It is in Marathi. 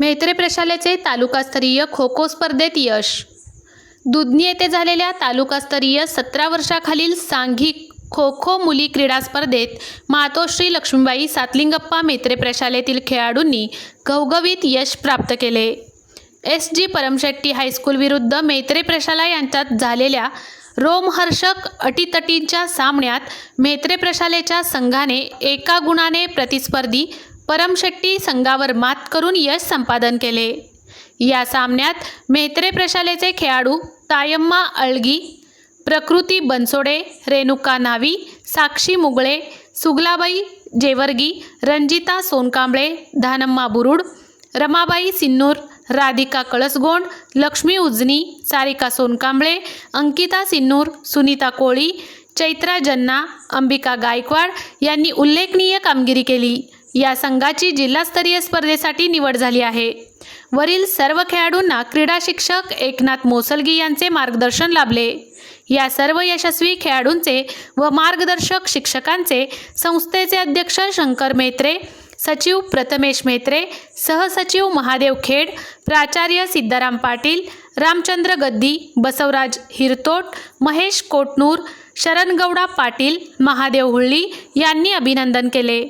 म्हेत्रे प्रशालेचे तालुकास्तरीय खो खो स्पर्धेत यश. दुधनी येथे झालेल्या तालुकास्तरीय सतरा वर्षाखालील सांघिक खो खो मुली क्रीडा स्पर्धेत मातोश्री लक्ष्मीबाई सातलिंगप्पा मेत्रे प्रशालेतील खेळाडूंनी घवघवीत यश प्राप्त केले. एस जी परमशेट्टी हायस्कूल विरुद्ध मेत्रे प्रशाला यांच्यात झालेल्या रोमहर्षक अटीतटींच्या सामन्यात मेत्रे प्रशालेच्या संघाने एका गुणाने प्रतिस्पर्धी परमशेट्टी संघावर मात करून यश संपादन केले. या सामन्यात मेत्रे प्रशालेचे खेळाडू तायम्मा अळगी प्रकृती बनसोडे रेणुका नावी साक्षी मुगळे सुगलाबाई जेवर्गी रंजिता सोनकांबळे धानम्मा बुरुड रमाबाई सिन्नूर राधिका कळसगोंड लक्ष्मी उजनी सारिका सोनकांबळे अंकिता सिन्नूर सुनीता कोळी चैत्रा जन्ना अंबिका गायकवाड यांनी उल्लेखनीय कामगिरी केली. या संघाची जिल्हास्तरीय स्पर्धेसाठी निवड झाली आहे. वरील सर्व खेळाडूंना क्रीडा शिक्षक एकनाथ मोसलगी यांचे मार्गदर्शन लाभले. या सर्व यशस्वी खेळाडूंचे व मार्गदर्शक शिक्षकांचे संस्थेचे अध्यक्ष शंकर मेत्रे सचिव प्रथमेश मेत्रे सहसचिव महादेव खेड प्राचार्य सिद्धाराम पाटील रामचंद्र गद्दी बसवराज हिरतोट महेश कोटनूर शरणगौडा पाटील महादेव हुळ्ळी यांनी अभिनंदन केले.